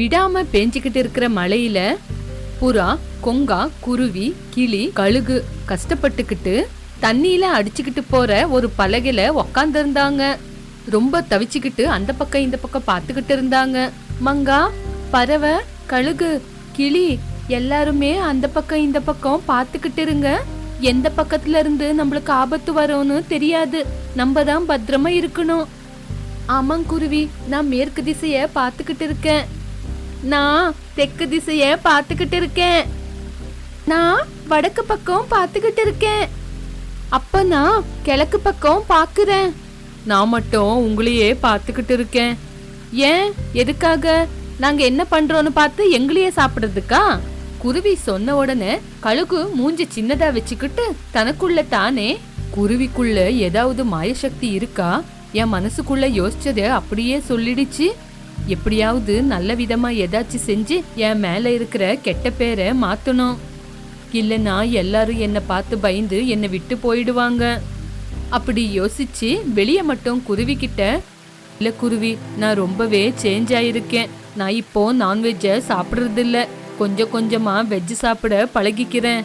விடாம பேஞ்சுக்கிட்டு இருக்கிற மழையில புறா கொங்கா குருவி கிளி கழுகு கஷ்டப்பட்டுக்கிட்டு தண்ணியில அடிச்சுக்கிட்டு போற ஒரு பலகையில உக்காந்துருந்தாங்க. ரொம்ப தவிச்சுக்கிட்டு அந்த பக்கம் இந்த பக்கம் பார்த்துக்கிட்டு இருந்தாங்க. மங்கா பறவை கழுகு கிளி எல்லாருமே அந்த பக்கம் இந்த பக்கம் பார்த்துக்கிட்டு இருங்க. எந்த பக்கத்துல இருந்து நம்மளுக்கு ஆபத்து வரும்னு தெரியாது. நம்ம தான் பத்திரமா இருக்கணும். ஆமாங்குருவி நான் மேற்கு திசைய பார்த்துக்கிட்டு இருக்கேன். நான் தெற்கு திசைய பார்த்துக்கிட்டு இருக்கேன். நான் வடக்கு பக்கம் பார்த்துக்கிட்டு இருக்கேன். அப்ப நான் கிழக்கு பக்கம் பாக்குறேன் நான் மட்டும் உங்களையே பார்த்துக்கிட்டு இருக்கேன். ஏன்? எதுக்காக? நாங்க என்ன பண்றோம்னு பார்த்து எங்களையே சாப்பிடுறதுக்கா? குருவி சொன்ன உடனே கழுகு மூஞ்சி சின்னதா வச்சுக்கிட்டு தனக்குள்ள தானே குருவிக்குள்ள ஏதாவது மாயசக்தி இருக்கா? என் மனசுக்குள்ள யோசிச்சதை அப்படியே சொல்லிடுச்சு. எப்படியாவது நல்ல விதமா ஏதாச்சும் செஞ்சு என் மேல இருக்கிற கெட்ட பேரை மாத்தணும். இல்லைன்னா எல்லாரும் என்னை பார்த்து பயந்து என்னை விட்டு போயிடுவாங்க. அப்படி யோசிச்சு வெளியே மட்டும் குருவி கிட்ட இல்ல குருவி நான் ரொம்பவே சேஞ்ச் ஆயிருக்கேன். நான் இப்போ நான்வெஜ்ஜை சாப்பிடுறது இல்ல கொஞ்சம் கொஞ்சமா வெஜ் சாப்பிட பழகிக்கிறேன்.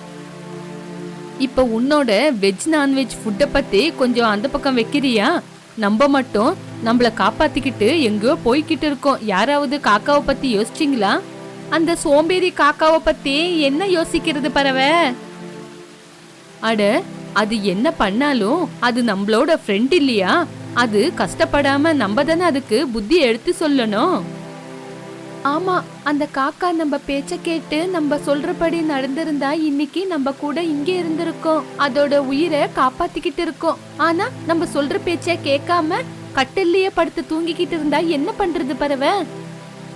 இப்போ உன்னோட வெஜ் நான்வெஜ் ஃபுட்டை பத்தி கொஞ்சம் அந்த பக்கம் வைக்கிறியா? நம்ம மட்டும் நம்மள காப்பாத்திக்கிட்டு எங்கேயோ போய்கிட்டு இருக்கோம். யாராவது காக்காவை பத்தி யோசிச்சிங்களா? அந்த சோம்பேறி காக்காவை பத்தி என்ன யோசிக்கிறது பறவை? அட அது என்ன பண்ணாலும் அது நம்மளோட ஃப்ரெண்ட் இல்லையா? அது கஷ்டப்படாம நம்ம தானே அதுக்கு புத்தி எடுத்து சொல்லணும். ஆமா அந்த காக்கா நம்ம பேச்ச கேட்டு நம்ம சொல்றபடி நடந்திருந்தா இன்னைக்கு நம்ம கூட இங்க இருந்திருக்கோம். அதோட உயிரை காப்பாத்திக்கிட்டு இருக்கோம். ஆனா நம்ம சொல்ற பேச்ச கேட்காம கட்டிலேயே படுத்து தூங்கிக்கிட்டு இருந்தா என்ன பண்றது பறவை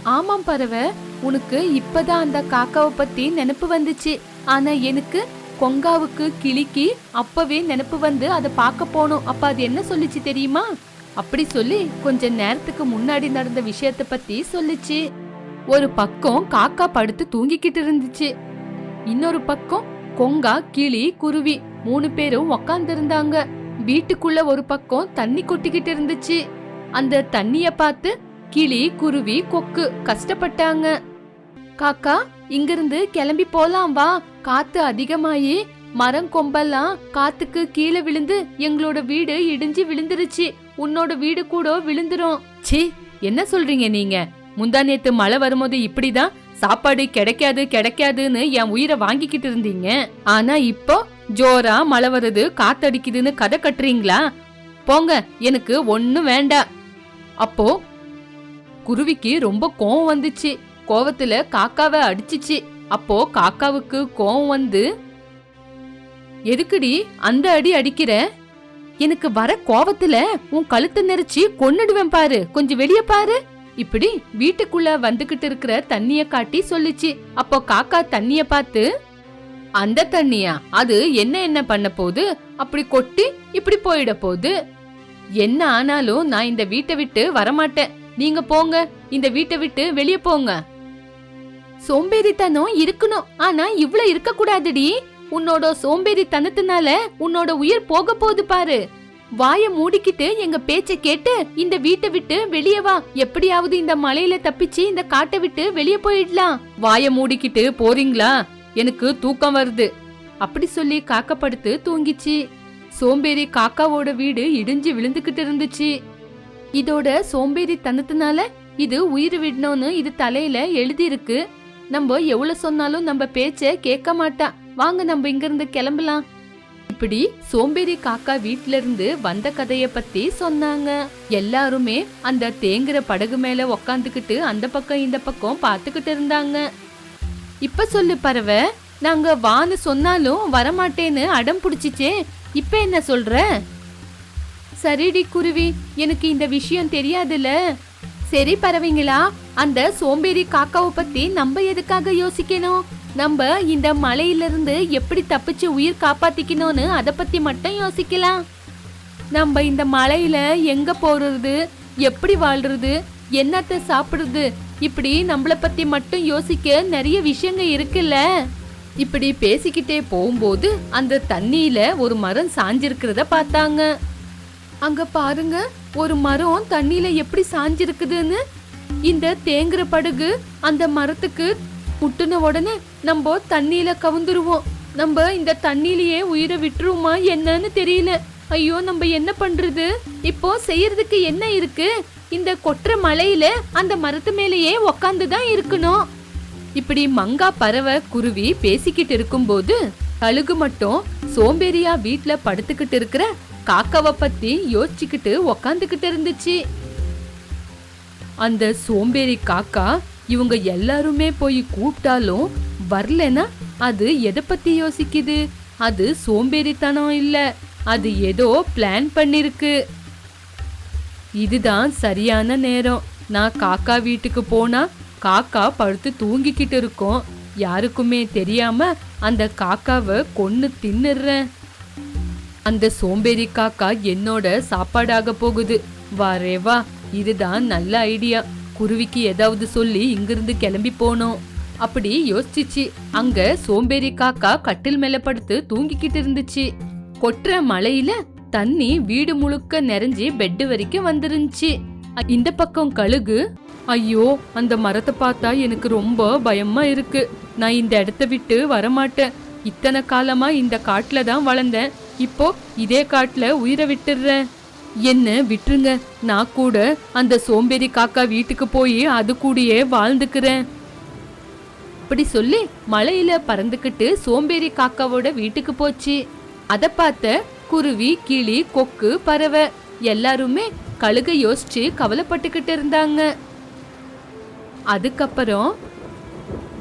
ஆமாம் பறவை உனக்கு இப்பதான் அந்த காக்காவை பத்தி நினப்பு வந்துச்சு. ஆனா எனக்கு கொங்காவுக்கு கிளிக்கு அப்பவே நினப்பு வந்து அதை பார்க்க போனோம். அப்ப அது என்ன சொல்லிச்சு தெரியுமா? அப்படி சொல்லி கொஞ்ச நேரத்துக்கு முன்னாடி நடந்த விஷயத்த பத்தி சொல்லுச்சு. ஒரு பக்கம் காக்கா படுத்து தூங்கிக்கிட்டு இருந்துச்சு. இன்னொரு பக்கம் கொங்கா கிளி குருவி மூணு பேரும் உக்காந்துருந்தாங்க. வீட்டுக்குள்ள ஒரு பக்கம் தண்ணி கொட்டிக்கிட்டு இருந்துச்சு. அந்த தண்ணிய பார்த்து கிளி குருவி கொக்கு கஷ்டப்பட்டாங்க. காக்கா இங்கிருந்து கிளம்பி போலாம் வா. காத்து அதிகமாயி மரம் கொம்பெல்லாம் காத்துக்கு கீழே விழுந்து எங்களோட வீடு இடிஞ்சு விழுந்துருச்சு. உன்னோட வீடு கூட விழுந்துரும். சி என்ன சொல்றீங்க நீங்க? முந்தா நேத்து மழை வரும்போது இப்படிதான்? சாப்பாடு கிடைக்காது கிடைக்காதுன்னு என் உயிரை வாங்கிக்கிட்டு இருந்தீங்க. ஆனா இப்போ ஜோரா மழை வருது காத்தடிக்குதுன்னு கதை கட்டுறீங்களா? போங்க எனக்கு ஒன்னும் வேண்டாம். அப்போ குருவிக்கு ரொம்ப கோவம் வந்துச்சு. கோவத்துல காக்காவை அடிச்சிச்சு. அப்போ காக்காவுக்கு கோவம் வந்து எதுக்குடி அந்த அடி அடிக்கிற? எனக்கு வர கோவத்துல உன் கழுத்தை நெரிச்சு கொன்னுடுவேன் பாரு. கொஞ்சம் வெளியே பாரு. இப்படி வீட்டுக்குள்ள வந்துகிட்டு இருக்கிற தண்ணிய காட்டி சொல்லுச்சு. அப்போ காக்கா தண்ணிய பார்த்து அந்த தண்ணியா? அது என்ன என்ன பண்ண போகுது? அப்படி கொட்டி இப்படி போயிட போகுது. என்ன ஆனாலும் நான் இந்த வீட்டை விட்டு வரமாட்டேன். நீங்க போங்க. இந்த வீட்டை விட்டு வெளியே போங்க. சோம்பேறித்தனம் இருக்கணும். ஆனா இவ்வளவு இருக்க கூடாதுடி உன்னோட சோம்பேறித்தனத்தினால உன்னோட உயிர் போக போகுது பாரு. வாய மூடிக்கிட்டு எங்க பேச்ச கேட்டு இந்த வீட்டை விட்டு வெளியே வா. எப்படியாவது இந்த மலையில தப்பிச்சு இந்த காட்டை விட்டு வெளியே போயிடலாம். வாய மூடிக்கிட்டு போறீங்களா? எனக்கு தூக்கம் வருது. அப்படி சொல்லி காக்கப்படுத்து தூங்கிச்சு. சோம்பேறி காக்காவோட வீடு இடிஞ்சு விழுந்துகிட்டு இருந்துச்சு. இதோட சோம்பேறி தனத்தினால இது உயிர் விடணும்னு இது தலையில எழுதியிருக்கு. நம்ம எவ்வளவு சொன்னாலும் நம்ம பேச்ச கேட்க மாட்டா. வாங்க நம்ம இங்க இருந்து கிளம்பலாம். இப்படி சோம்பேறி காக்கா வீட்ல இருந்து வந்த கதைய பத்தி சொன்னாங்க. எல்லாருமே அந்த தேங்குற படகு மேல உக்காந்துக்கிட்டு அந்த பக்கம் இந்த பக்கம் பார்த்துக்கிட்டு இருந்தாங்க. இப்ப சொல்லு பறவை நாங்க வான்னு சொன்னாலும் வரமாட்டேன்னு அடம் பிடிச்சிச்சே. இப்ப என்ன சொல்ற? சரிடி குருவி எனக்கு இந்த விஷயம் தெரியாதுல்ல சரி பறவைங்களா அந்த சோம்பேறி காக்காவை பத்தி நம்ம எதுக்காக யோசிக்கணும்? நம்ம இந்த மலையிலிருந்து எப்படி தப்பிச்சு உயிர் காப்பாத்திக்கணும்னு அத பத்தி மட்டும் யோசிக்கலாம். நம்ம இந்த மலையில எங்க போறது எப்படி வாழ்றது என்னத்தை சாப்பிடுறது இப்படி நம்மள பத்தி மட்டும் யோசிக்க நிறைய விஷயங்க இருக்குல்ல? இப்படி பேசிக்கிட்டே போகும்போது அந்த தண்ணியில ஒரு மரம் சாஞ்சிருக்கிறத பார்த்தாங்க. அங்க பாருங்க ஒரு மரம் தண்ணியில எப்படி சாஞ்சிருக்குதுன்னு. இந்த தேங்குற படகு அந்த மரத்துக்கு முட்டுன உடனே நம்ம தண்ணியில கவுந்துருவோம். நம்ம இந்த தண்ணியிலேயே உயிரை விட்டுருவோமா என்னன்னு தெரியல. ஐயோ நம்ம என்ன பண்றது? இப்போ செய்யறதுக்கு என்ன இருக்கு? இந்த கொற்ற மலையில அந்த மரத்து மேலேயே உக்காந்து தான் இருக்கணும். இப்படி மங்கா பறவை குருவி பேசிக்கிட்டு இருக்கும்போது கழுகு மட்டும் சோம்பேறியா வீட்ல படுத்துக்கிட்டு இருக்கிற காக்காவை பத்தி யோசிச்சுக்கிட்டு உக்காந்துக்கிட்டு இருந்துச்சு. அந்த சோம்பேறி காக்கா இவங்க எல்லாருமே போய் கூப்பிட்டாலும் வரலனா அது எதை பத்தி யோசிக்குது? அது சோம்பேறித்தனம் இல்ல அது ஏதோ பிளான் பண்ணிருக்கு. இதுதான் சரியான நேரம். நான் காக்கா வீட்டுக்கு போனா காக்கா படுத்து தூங்கிக்கிட்டு இருக்கோம். யாருக்குமே தெரியாம அந்த காக்காவை கொன்னு தின்னுறேன். அந்த சோம்பேறி காக்கா என்னோட சாப்பாடாக போகுது. வாரே வா இதுதான் நல்ல ஐடியா. குருவிக்கு ஏதாவது சொல்லி இங்கிருந்து கிளம்பி போனோம். அப்படி யோசிச்சிச்சு. அங்க சோம்பேறி காக்கா கட்டில் மேல படுத்து தூங்கிக்கிட்டு இருந்துச்சு. கொட்டுற மழையில தண்ணி வீடு முழுக்க நிறைஞ்சி பெட்டு வரைக்கும் வந்துருந்துச்சு. இந்த பக்கம் கழுகு. ஐயோ அந்த மரத்தை பார்த்தா எனக்கு ரொம்ப பயமா இருக்கு. நான் இந்த இடத்த விட்டு வரமாட்டேன். இத்தனை காலமா இந்த காட்டுல தான் வளர்ந்தேன். இப்போ இதே காட்டுல உயிரை விட்டுடுறேன் என்ன விட்டுருங்க. நான் கூட அந்த சோம்பேறி காக்கா வீட்டுக்கு போய் அது கூடயே வாழ்ந்துக்கிறேன். அப்படி சொல்லி மலையில பறந்துக்கிட்டு சோம்பேறி காக்காவோட வீட்டுக்கு போச்சு. அதை பார்த்த குருவி கிளி கொக்கு பறவை எல்லாருமே கழுக யோசிச்சு கவலைப்பட்டுக்கிட்டு இருந்தாங்க. அதுக்கப்புறம்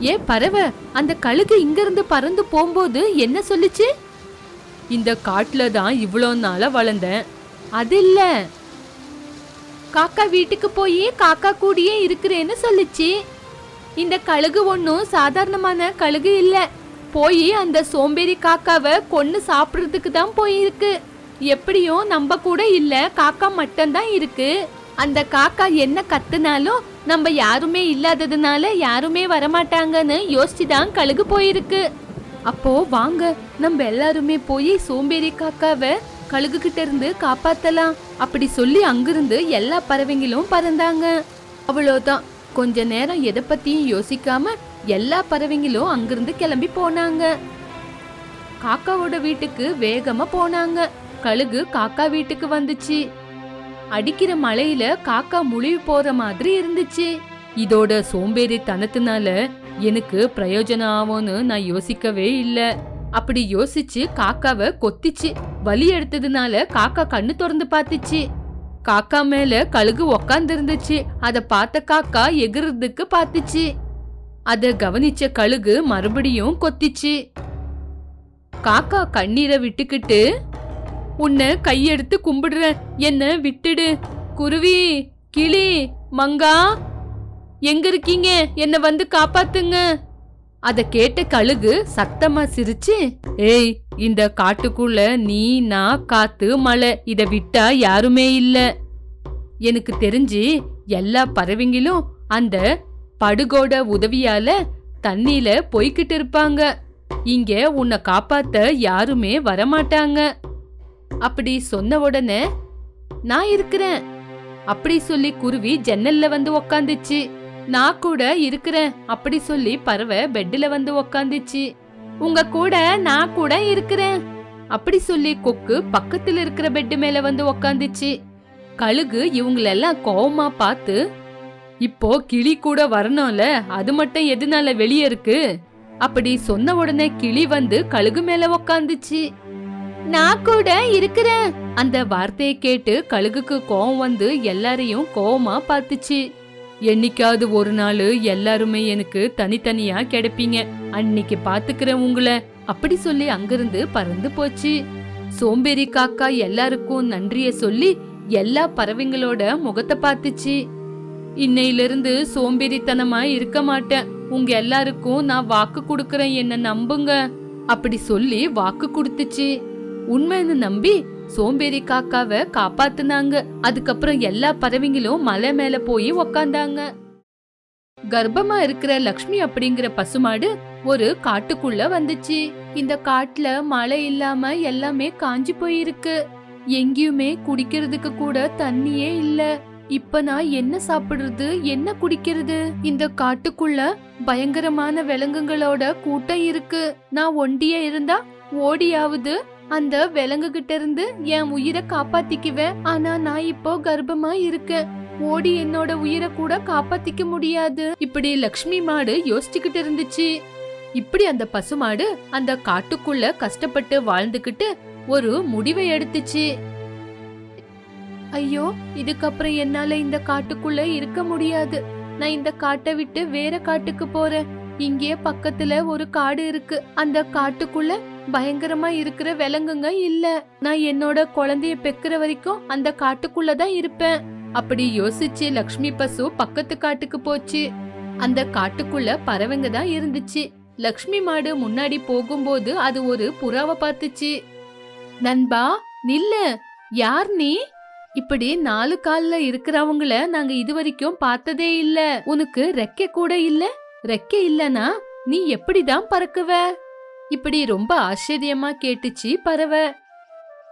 ஏ பறவை அந்த கழுகு இங்க இருந்து பறந்து போகும்போது என்ன சொல்லுச்சு? இந்த காட்டுல தான் இவ்வளோ நாளா வளர்ந்தேன். அது இல்ல. காக்கா வீட்டுக்கு போய் காக்கா கூடியே இருக்கிறேன்னு சொல்லுச்சு. இந்த கழுகு ஒன்றும் சாதாரணமான கழுகு இல்லை. போய் அந்த சோம்பேறி காக்காவை கொன்று சாப்பிட்றதுக்கு தான் போயிருக்கு. எப்படியும் நம்ம கூட இல்லை காக்கா மட்டும்தான் இருக்கு. அந்த காக்கா என்ன கத்துனாலும் நம்ம யாருமே இல்லாததுனால யாருமே வரமாட்டாங்கன்னு யோசிச்சு தான் கழுகு போயிருக்கு. அப்போ வாங்க நம்ம எல்லாருமே போய் சோம்பேறி காக்காவை கழுகு கிட்ட இருந்து காப்பாத்தலாம். அப்படி சொல்லி அங்கிருந்து எல்லா பறவைங்களும் பறந்தாங்க. அவ்வளோதான் கொஞ்ச நேரம் எதை பத்தியும் யோசிக்காம எல்லா பறவைங்களும் அங்கிருந்து கிளம்பி போனாங்க. காக்காவோட வீட்டுக்கு வேகமா போனாங்க. கழுகு காக்கா வீட்டுக்கு வந்துச்சு. அடிக்கிற மழையில காக்கா முழிவு போற மாதிரி இருந்துச்சு. இதோட சோம்பேறித்தனத்தினால எனக்கு பிரயோஜனம் ஆகும்னு நான் யோசிக்கவே இல்ல. அப்படி யோசிச்சு காக்காவை கொத்திச்சு. வலி எடுத்ததுனால காக்கா கண்ணு திறந்து பார்த்துச்சு. காக்கா மேல கழுகு உக்காந்து இருந்துச்சு அத பார்த்த காக்கா எகிறதுக்கு பார்த்துச்சு. அத கவனிச்ச கழுகு மறுபடியும் கொத்திச்சு. காக்கா கண்ணீரை விட்டுக்கிட்டு உன்னை கையெடுத்து கும்பிடுறேன் என்ன விட்டுடு. குருவி கிளி மங்கா எங்க இருக்கீங்க? என்ன வந்து காப்பாத்துங்க. அத கேட்ட கழுகு சத்தமா சிரிச்சு ஏய் இந்த காட்டுக்குள்ள நீ நான் காத்து மழை இத விட்டா யாருமே இல்ல. எனக்கு தெரிஞ்சு எல்லா பறவைங்களும் அந்த படுகோட உதவியால தண்ணியில போய்கிட்டு இருப்பாங்க. இங்க உன்னை காப்பாத்த யாருமே வரமாட்டாங்க. அப்படி சொன்ன உடனே நான் இருக்கிறேன். அப்படி சொல்லி குருவி ஜன்னல்ல வந்து உக்காந்துச்சு. நான் கூட இருக்கிறேன். அப்படி சொல்லி பறவை பெட்ல வந்து உக்காந்துச்சு. உங்க கூட நான் கூட இருக்கிறேன். அப்படி சொல்லி கொக்கு பக்கத்துல இருக்கிற பெட்டு மேல வந்து உக்காந்துச்சு. கழுகு இவங்களெல்லாம் கோவமா பார்த்து இப்போ கிளி கூட வரணும்ல அது மட்டும் எதுனால வெளியே இருக்கு? அப்படி சொன்ன உடனே கிளி வந்து கழுகு மேல உக்காந்துச்சு. நான் கூட இருக்கிறேன். அந்த வார்த்தையை கேட்டு கழுகுக்கு கோவம் வந்து எல்லாரையும் கோவமா பார்த்துச்சு. என்னைக்காவது ஒரு நாள் எல்லாருமே எனக்கு தனித்தனியா கிடைப்பீங்க. அன்னைக்கு பாத்துக்கிறேன் உங்களை. அப்படி சொல்லி அங்கிருந்து பறந்து போச்சு. சோம்பேறி காக்கா எல்லாருக்கும் நன்றிய சொல்லி எல்லா பறவைங்களோட முகத்தை பார்த்துச்சு. இன்னையிலிருந்து சோம்பேறித்தனமா இருக்க மாட்டேன். உங்க எல்லாருக்கும் நான் வாக்கு கொடுக்கறேன் என்ன நம்புங்க. அப்படி சொல்லி வாக்கு கொடுத்துச்சு. உண்மைன்னு நம்பி? சோம்பேறி காக்காவை காப்பாத்துனாங்க. அதுக்கப்புறம் எல்லா பறவைங்களும் மலை மேல போய் உக்காந்தாங்க. கர்ப்பமா இருக்கிற லக்ஷ்மி அப்படிங்கிற பசுமாடு ஒரு காட்டுக்குள்ள வந்துச்சு. இந்த காட்டுல மழை இல்லாம எல்லாமே காஞ்சி போயிருக்கு. எங்கேயுமே குடிக்கிறதுக்கு கூட தண்ணியே இல்லை. இப்ப நான் என்ன சாப்பிடுறது என்ன குடிக்கிறது? இந்த காட்டுக்குள்ள பயங்கரமான விலங்குகளோட கூட்டம் இருக்கு. நான் ஒண்டியா இருந்தா ஓடியாவது அந்த விலங்கு கிட்ட இருந்து என் உயிரை காப்பாத்திக்குவேன். ஆனா நான் இப்போ கர்ப்பமா இருக்கேன். ஓடி என்னோட உயிரை கூட காப்பாத்திக்க முடியாது. இப்படி லக்ஷ்மி மாடு யோசிச்சுக்கிட்டு இருந்துச்சு. இப்படி அந்த பசுமாடு அந்த காட்டுக்குள்ள கஷ்டப்பட்டு வாழ்ந்துகிட்டு ஒரு முடிவை எடுத்துச்சு. ஐயோ இதுக்கப்புறம் என்னால இந்த காட்டுக்குள்ள இருக்க முடியாது. நான் இந்த காட்டை விட்டு வேற காட்டுக்கு போறேன். இங்கே பக்கத்துல ஒரு காடு இருக்கு. அந்த காட்டுக்குள்ள பயங்கரமா இருக்கிற விலங்குங்க இல்ல. நான் என்னோட குழந்தைய பெக்கிற வரைக்கும் அந்த காட்டுக்குள்ள தான் இருப்பேன். அப்படி யோசிச்சு லக்ஷ்மி பசு பக்கத்து காட்டுக்கு போச்சு. அந்த காட்டுக்குள்ள பறவைங்க தான் இருந்துச்சு. லக்ஷ்மி மாடு முன்னாடி போகும்போது அது ஒரு புறாவை பார்த்துச்சு. நண்பா நில்லு. யார் நீ? இப்படி நாலு கால்ல இருக்கிறவங்கள நாங்க இதுவரைக்கும் பார்த்ததே இல்ல. உனக்கு ரெக்கை கூட இல்ல? ரெக்கை இல்லனா நீ எப்படிதான் பறக்குவ? இப்படி ரொம்ப ஆச்சரியமா கேட்டுச்சு பறவை.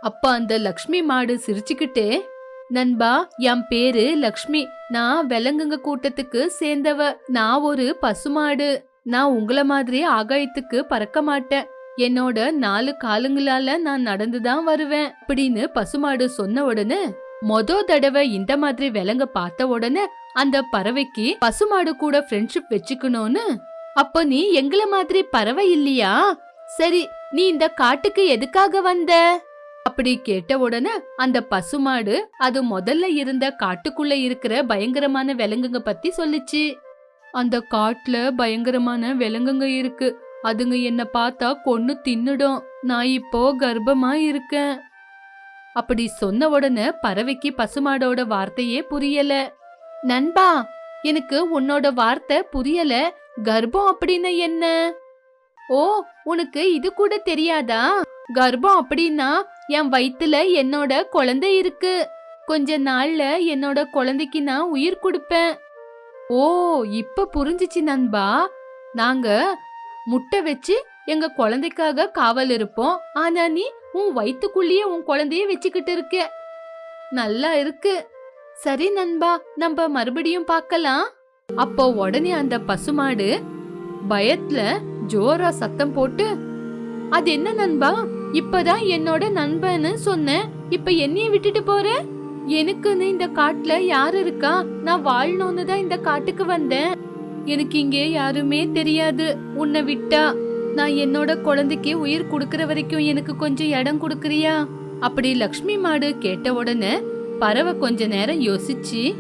அப்ப அந்த லக்ஷ்மி மாடு சிரிச்சுக்கிட்டே நண்பா என் பேரு லக்ஷ்மி. நான் விலங்குங்க கூட்டத்துக்கு சேர்ந்தவ. நான் ஒரு பசுமாடு. நான் உங்கள மாதிரி ஆகாயத்துக்கு பறக்க மாட்டேன். என்னோட நாலு காலுங்களால நான் நடந்துதான் வருவேன். அப்படின்னு பசுமாடு சொன்ன உடனே மொத தடவை இந்த மாதிரி விலங்க பார்த்த உடனே அந்த பறவைக்கு பசுமாடு கூட ஃப்ரெண்ட்ஷிப் வச்சுக்கணும்னு அப்போ நீ எங்கள மாதிரி பறவை இல்லையா? சரி நீ இந்த காட்டுக்கு எதுக்காக வந்த? அப்படி கேட்ட உடனே அந்த பசுமாடு அது முதல்ல இருந்த காட்டுக்குள்ள இருக்கிற பயங்கரமான விலங்குங்க பத்தி சொல்லுச்சு. அந்த காட்டுல பயங்கரமான விலங்குங்க இருக்கு. அதுங்க என்ன பார்த்தா கொன்னு தின்னுடும். நான் இப்போ கர்ப்பமா இருக்கேன் அப்படி சொன்ன உடனே பறவைக்கு பசுமாடோட வார்த்தையே புரியல. நண்பா எனக்கு உன்னோட வார்த்தை புரியல. கர்ப்பம் அப்படின்னு என்ன? ஓ உனக்கு இது கூட தெரியாதா? கர்ப்பம் அப்படின்னா என் வயித்துல என்னோட குழந்தை இருக்கு. கொஞ்ச நாள்ல என்னோட குழந்தைக்கு நான் உயிர் கொடுப்பேன். ஓ இப்ப புரிஞ்சுச்சு நண்பா. நாங்க முட்டை வச்சு எங்க குழந்தைக்காக காவல் இருப்போம். ஆனா நீ உன் வயிற்றுக்குள்ளேயே உன் குழந்தைய வச்சுக்கிட்டு இருக்க. நல்லா இருக்கு. சரி நண்பா நம்ம மறுபடியும் பார்க்கலாம். அப்போ உடனே அந்த பசுமாடு பயத்துல ஜோரா சத்தம் போட்டு அது என்ன நண்பா? இப்பதான் என்னோட நண்பன்னு சொன்னேன் இப்ப என்னைய விட்டுட்டு போற? எனக்குன்னு இந்த காட்டுல யாரு இருக்கா? நான் வாழணும்னு தான் இந்த காட்டுக்கு வந்தேன். எனக்கு இங்கே யாருமே தெரியாது. உன்னை விட்டா நான் என்னோட குழந்தைக்கு உயிர் கொடுக்கற வரைக்கும் எனக்கு கொஞ்சம் இடம் கொடுக்கறியா? அப்படி லக்ஷ்மி மாடு கேட்ட உடனே பறவை கொஞ்ச நேரம் யோசிச்சு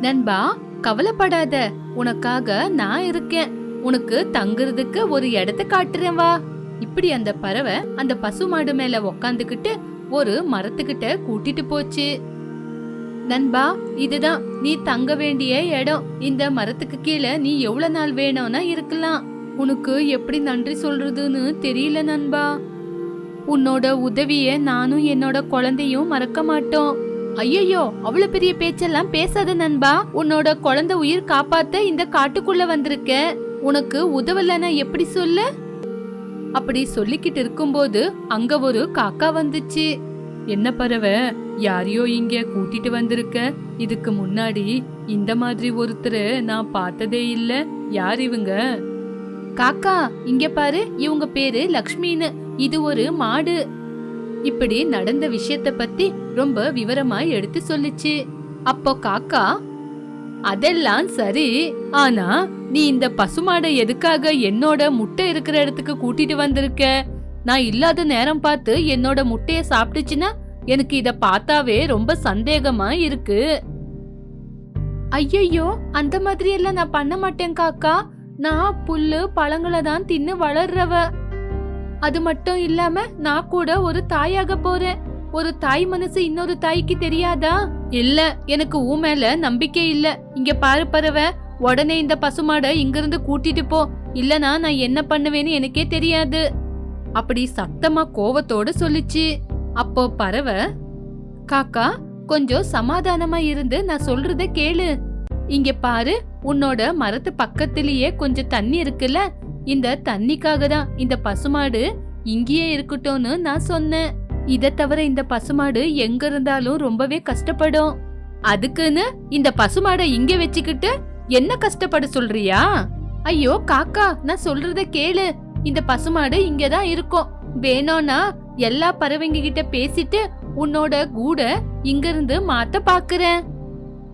நண்பா கவலைப்படாத. உனக்காக நான் இருக்கேன். உனக்கு தங்குறதுக்கு ஒரு இடத்த காட்டுறேன் வா. இப்படி அந்த பறவை அந்த பசு மாடு மேல உக்காந்துக்கிட்டு ஒரு மரத்துக்கிட்ட கூட்டிட்டு போச்சு. நண்பா இதுதான். நீ தங்க வேண்டிய இடம். இந்த மரத்துக்கு கீழே நீ எவ்வளவு நாள் வேணும்னா இருக்கலாம். உனக்கு எப்படி நன்றி சொல்றதுன்னு தெரியல நண்பா. உன்னோட உதவிய நானும் என்னோட குழந்தையும் மறக்க மாட்டோம். ஐயோ அவ்வளவு பெரிய பேச்செல்லாம் பேசாத நண்பா. உன்னோட குழந்தை உயிர் காப்பாத்த இந்த காட்டுக்குள்ள வந்திருக்க. உனக்கு உதவலன்னா எப்படி சொல்ல? அப்படி சொல்லிக்கிட்டு இருக்கும்போது அங்க ஒரு காக்கா வந்துச்சு. என்ன பறவை? யாரையோ இங்க கூட்டிட்டு வந்திருக்க. இதுக்கு முன்னாடி இந்த மாதிரி ஒருத்தர் நான் பார்த்ததே இல்ல. யார் இவங்க? காக்கா இங்க பாரு இவங்க பேரு லக்ஷ்மின்னு. இது ஒரு மாடு. இப்படி நடந்த விஷயத்த பத்தி ரொம்ப விவரமா எடுத்து சொல்லுச்சு. அப்போ காக்கா அதெல்லாம் சரி ஆனா நீ இந்த பசுமாடை எதுக்காக என்னோட முட்டை இருக்கிற இடத்துக்கு கூட்டிட்டு வந்திருக்க? நான் இல்லாத நேரம் பார்த்து என்னோட முட்டைய சாப்பிட்டுச்சுன்னா எனக்கு இத பார்த்தாவே ரொம்ப சந்தேகமா இருக்கு. ஐயையோ அந்த மாதிரி எல்லாம் நான் பண்ண மாட்டேன் காக்கா. நான் புல்லு பழங்களை தான் தின்னு வளர்றவ. அது மட்டும் இல்லாம நான் கூட ஒரு தாயாக போறேன். ஒரு தாய் மனசு இன்னொரு தாய்க்கு தெரியாதா? இல்ல எனக்கு ஊ மேல நம்பிக்கை இல்ல. இங்க பாரு பறவை உடனே இந்த பசுமாடை இங்கிருந்து கூட்டிட்டு போ. இல்லனா நான் என்ன பண்ணுவேன்னு எனக்கே தெரியாது. அப்படி சத்தமா கோவத்தோட சொல்லிச்சு. அப்போ பறவை காக்கா கொஞ்சம் சமாதானமா இருந்து நான் சொல்றத கேளு. இங்க பாரு உன்னோட மரத்து பக்கத்திலேயே கொஞ்சம் தண்ணி இருக்குல்ல? இந்த தண்ணிக்காக தான் இந்த பசுமாடு இங்கேயே இருக்கட்டும்னு நான் சொன்னேன். இதை தவிர இந்த பசுமாடு எங்க இருந்தாலும் ரொம்பவே கஷ்டப்படும். அதுக்குன்னு இந்த பசுமாடை இங்க வச்சுக்கிட்டு என்ன கஷ்டப்பட சொல்றியா? ஐயோ காக்கா நான் சொல்றத கேளு. இந்த பசுமாடு இங்கதான் இருக்கும். வேணும்னா எல்லா பறவைங்க கிட்ட பேசிட்டு உன்னோட கூட இங்க இருந்து மாத்த பாக்குறேன்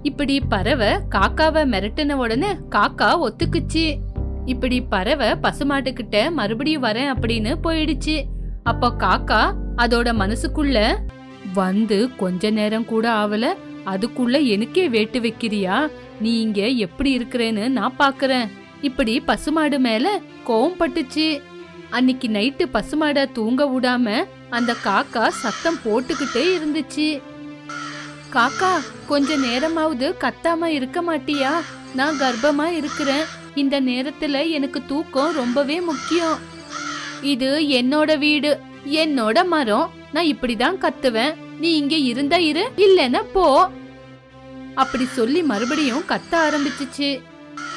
இப்படி பறவை காக்காவை மிரட்டின உடனே காக்கா ஒத்துக்குச்சு. இப்படி பறவை பசுமாட்டுக்கிட்ட மறுபடியும் வரேன் அப்படின்னு போயிடுச்சு. அப்போ காக்கா அதோட மனசுக்குள்ள வந்து கொஞ்ச நேரம் கூட ஆவல. அதுக்குள்ள எனக்கே வேட்டு வைக்கிறியா? நீ இங்க எப்படி இருக்கிறேன்னு நான் பாக்குறேன். இப்படி பசுமாடு மேல கோவம் பட்டுச்சு. அன்னைக்கு நைட்டு பசுமாட தூங்க விடாம அந்த காக்கா சத்தம் போட்டுக்கிட்டே இருந்துச்சு. காக்கா கொஞ்ச நேரமாவது கத்தாம இருக்க மாட்டியா? நான் கர்ப்பமா இருக்கிறேன். இந்த நேரத்துல எனக்கு தூக்கம் ரொம்பவே முக்கியம். இது என்னோட வீடு. என்னோட மரம். நான் இப்படிதான் கத்துவேன். நீ இங்க இருந்தா இரு. இல்லைன்னா போ. அப்படி சொல்லி மறுபடியும் கத்த ஆரம்பிச்சுச்சு.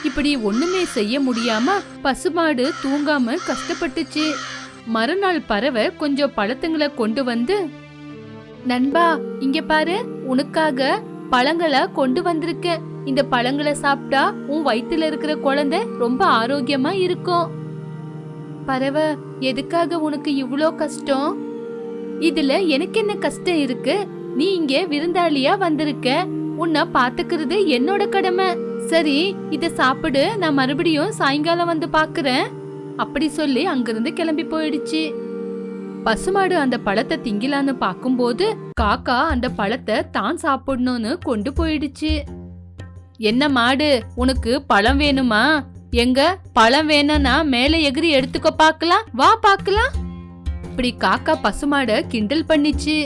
இப்படி ஒண்ணுமே செய்ய முடியாம பசுமாடு தூங்காம கஷ்டப்பட்டுச்சு. மறுநாள் பறவை கொஞ்சம் பழத்துங்களை கொண்டு வந்து நண்பா இங்க பாரு. உனக்காக பழங்களை கொண்டு வந்திருக்கேன். இந்த பழங்களை சாப்பிட்டா உன் வயித்துல இருக்கிற குழந்தை ரொம்ப ஆரோக்கியமா இருக்கும். பறவை எதுக்காக உனக்கு இவ்ளோ கஷ்டம்? இதுல எனக்கு என்ன கஷ்டம் இருக்கு? நீ இங்க விருந்தாளியா வந்திருக்க. உன்னை பாத்துக்கிறது என்னோட கடமை. சரி இத சாப்பிடு. நான் மறுபடியும் சாயங்காலம் வந்து பாக்குறேன் அப்படி சொல்லி அங்கிருந்து கிளம்பி போயிடுச்சு. பசுமாடு அந்த பழத்தை திங்கிலான்னு பார்க்கும்போது காக்கா அந்த பழத்தை தான் சாப்பிடணும்னு கொண்டு போயிடுச்சு. என்ன மாடு? உனக்கு பழம் வேணுமா? எங்க? பழம் வேணும்னா மேல எகிரி எடுத்துக்க பார்க்கலாம். வா பார்க்கலாம். இப்படி காக்கா பசுமாட கிண்டல் பண்ணிச்சு.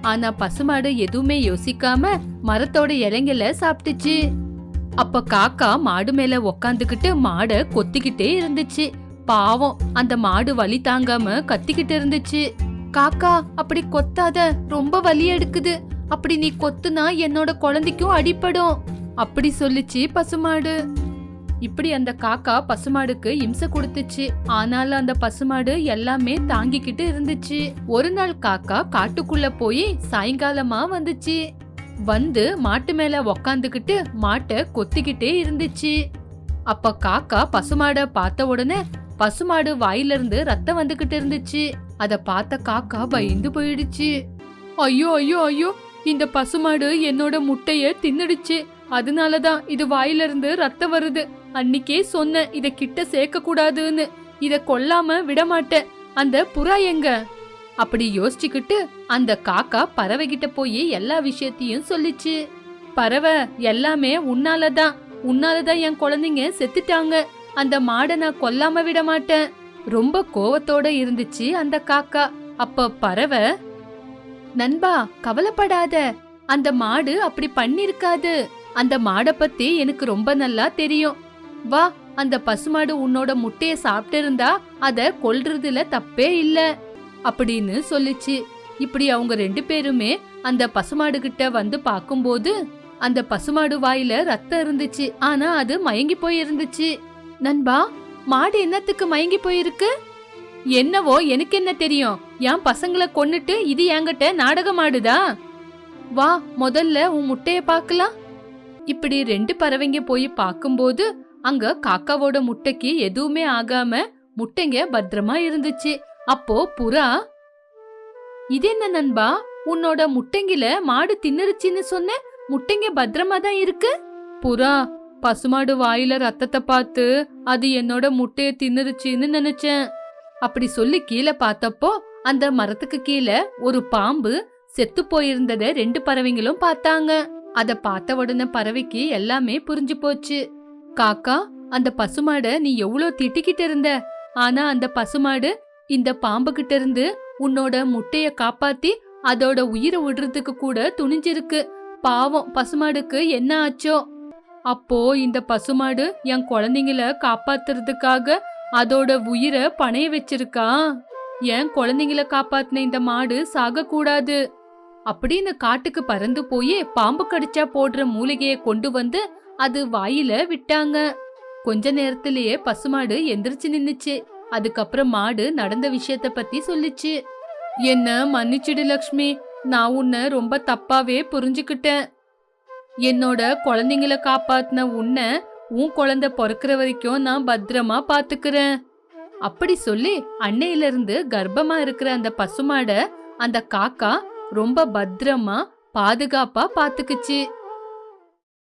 ஆனா பசுமாடு எதுவுமே யோசிக்காம மரத்தோட இலைங்கள சாப்பிட்டுச்சு. அப்ப காக்கா மாடு மேல உக்காந்துக்கிட்டு மாட கொத்திக்கிட்டே இருந்துச்சு. பாவம் அந்த மாடு வலி தாங்காம கத்திக்கிட்டு இருந்துச்சு. காக்கா அப்படி கொத்தாத ரொம்ப வலி எடுக்குது. அப்படி நீ கொத்துனா என்னோட குழந்தைக்கும் அடிப்படும் அப்படி சொல்லிச்சு பசுமாடு. இப்படி அந்த காக்கா பசுமாடுக்கு இம்சை கொடுத்துச்சு. ஆனாலும் அந்த பசுமாடு எல்லாமே தாங்கிக்கிட்டு இருந்துச்சு. ஒரு நாள் காக்கா காட்டுக்குள்ள போய் சாயங்காலமா வந்துச்சு. வந்து மாட்டு மேல உக்காந்துக்கிட்டு மாட்டை கொத்திக்கிட்டே இருந்துச்சு. அப்ப காக்கா பசுமாட பார்த்த உடனே பசுமாடு வாயிலிருந்து ரத்தம் வந்துகிட்டு இருந்துச்சு. அத பார்த்த காக்கா பயந்து போயிடுச்சு. ஐயோ ஐயோ ஐயோ இந்த பசுமாடு என்னோட முட்டைய தின்னுடுச்சு. அதனாலதான் இது வாயிலிருந்து ரத்தம் வருது. அன்னிக்கே சொன்னேன் இத கிட்ட சேர்க்க கூடாதுன்னு இத கொல்லாம விடமாட்டேன். அந்த புறா எங்க? அப்படி யோசிச்சுக்கிட்டு அந்த காக்கா பறவை கிட்ட போய் எல்லா விஷயத்தையும் சொல்லிச்சு. பறவை எல்லாமே உன்னாலதான். உன்னாலதான் என் குழந்தைங்க செத்துட்டாங்க. அந்த மாடை நான் கொல்லாம விட மாட்டேன். ரொம்ப கோவத்தோட இருந்துச்சு அந்த காக்கா. அப்ப பறவை நண்பா கவலைப்படாத. அந்த மாடு அப்படி பண்ணிருக்காது. அந்த மாடை பத்தி எனக்கு ரொம்ப நல்லா தெரியும். வா அந்த பசுமாடு உன்னோட முட்டைய சாப்பிட்டு இருந்தா அத கொல்றதுல தப்பே இல்ல அப்படின்னு சொல்லிச்சு. இப்படி அவங்க ரெண்டு பேருமே அந்த பசுமாடு கிட்ட வந்து பார்க்கும்போது அந்த பசுமாடு வாயில ரத்தம் இருந்துச்சு. ஆனா அது மயங்கி போயிருந்துச்சு. நண்பா மாடு என்னத்துக்கு மயங்கி போயிருக்கு? என்னவோ எனக்கு என்ன தெரியும். என் பசங்களை கொன்னுட்டு இது என்கிட்ட நாடகம் ஆடுதா? வா முதல்ல உன் முட்டைய பார்க்கலாம். இப்படி ரெண்டு பறவைங்க போய் பார்க்கும்போது அங்க காக்காவோட முட்டைக்கு எதுவுமே ஆகாம முட்டைங்க பத்திரமா இருந்துச்சு. அப்போ புறா இது என்ன நண்பா? உன்னோட முட்டைங்கில மாடு தின்னுருச்சின்னு சொன்ன முட்டைங்க பத்திரமா தான் இருக்கு? புறா பசுமாடு வாயில ரத்தத்தை பார்த்து அது என்னோட முட்டைய தின்னுருச்சுன்னு நினைச்சேன். அப்படி சொல்லி கீழே பார்த்தப்போ அந்த மரத்துக்கு கீழே ஒரு பாம்பு செத்து போயிருந்தத ரெண்டு பறவைங்களும் பார்த்தாங்க. அத பார்த்த உடனே பறவைக்கு எல்லாமே புரிஞ்சு போச்சு. காக்கா அந்த பசுமாட நீ எவ்வளோ திட்டிக்கிட்டு இருந்த? ஆனா அந்த பசுமாடு இந்த பாம்பு கிட்ட இருந்து உன்னோட முட்டைய காப்பாத்தி அதோட உயிரை விடுறதுக்கு கூட துணிஞ்சிருக்கு. பாவம் பசுமாடுக்கு என்ன ஆச்சோ? அப்போ இந்த பசுமாடு என் குழந்தைங்கள காப்பாத்துறதுக்காக அதோட உயிரை பணைய வச்சிருக்கா. என் குழந்தைங்கள காப்பாத்தின இந்த மாடு சாக கூடாது அப்படின்னு காட்டுக்கு பறந்து போய் பாம்பு கடிச்சா போடுற மூலிகையை கொண்டு வந்து அது வாயில விட்டாங்க. கொஞ்ச நேரத்திலேயே பசுமாடு எந்திரிச்சு நின்னுச்சு. அதுக்கப்புறம் மாடு நடந்த விஷயத்த பத்தி சொல்லுச்சு. என்ன மன்னிச்சிடு லக்ஷ்மி. நான் உன்னை ரொம்ப தப்பாவே புரிஞ்சுக்கிட்டேன். என்னோட குழந்தைங்கள காப்பாத்தின உன்னை உன் குழந்தை பிறக்கிற வரைக்கும் நான் பத்திரமா பாத்துக்கிறேன். அப்படி சொல்லி அன்னையில இருந்து கர்ப்பமா இருக்கிற அந்த பசுமாட அந்த காக்கா ரொம்ப பத்திரமா பாதுகாப்பா பாத்துக்குச்சு.